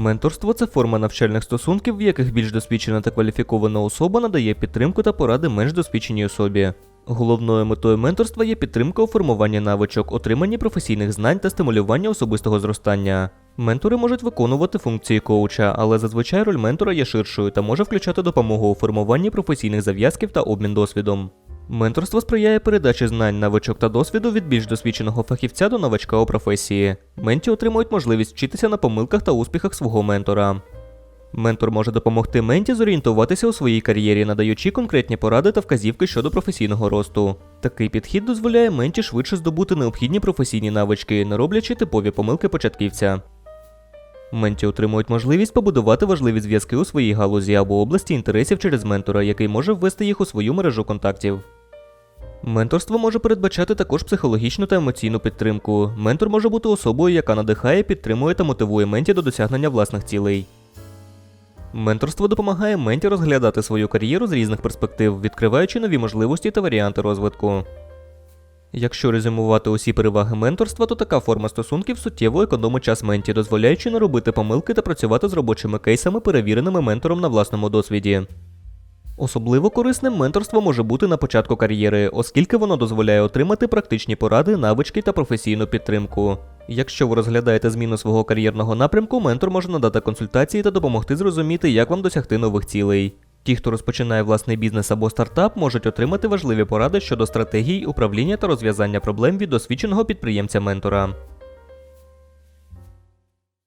Менторство це форма навчальних стосунків, в яких більш досвідчена та кваліфікована особа надає підтримку та поради менш досвідченій особі. Головною метою менторства є підтримка у формуванні навичок, отриманні професійних знань та стимулювання особистого зростання. Ментори можуть виконувати функції коуча, але зазвичай роль ментора є ширшою та може включати допомогу у формуванні професійних зав'язків та обмін досвідом. Менторство сприяє передачі знань, навичок та досвіду від більш досвідченого фахівця до новачка у професії. Менті отримують можливість вчитися на помилках та успіхах свого ментора. Ментор може допомогти менті зорієнтуватися у своїй кар'єрі, надаючи конкретні поради та вказівки щодо професійного росту. Такий підхід дозволяє менті швидше здобути необхідні професійні навички, не роблячи типові помилки початківця. Менті отримують можливість побудувати важливі зв'язки у своїй галузі або області інтересів через ментора, який може ввести їх у свою мережу контактів. Менторство може передбачати також психологічну та емоційну підтримку. Ментор може бути особою, яка надихає, підтримує та мотивує менті до досягнення власних цілей. Менторство допомагає менті розглядати свою кар'єру з різних перспектив, відкриваючи нові можливості та варіанти розвитку. Якщо резюмувати усі переваги менторства, то така форма стосунків суттєво економить час менті, дозволяючи не робити помилки та працювати з робочими кейсами, перевіреними ментором на власному досвіді. Особливо корисним менторство може бути на початку кар'єри, оскільки воно дозволяє отримати практичні поради, навички та професійну підтримку. Якщо ви розглядаєте зміну свого кар'єрного напрямку, ментор може надати консультації та допомогти зрозуміти, як вам досягти нових цілей. Ті, хто розпочинає власний бізнес або стартап, можуть отримати важливі поради щодо стратегій, управління та розв'язання проблем від досвідченого підприємця-ментора.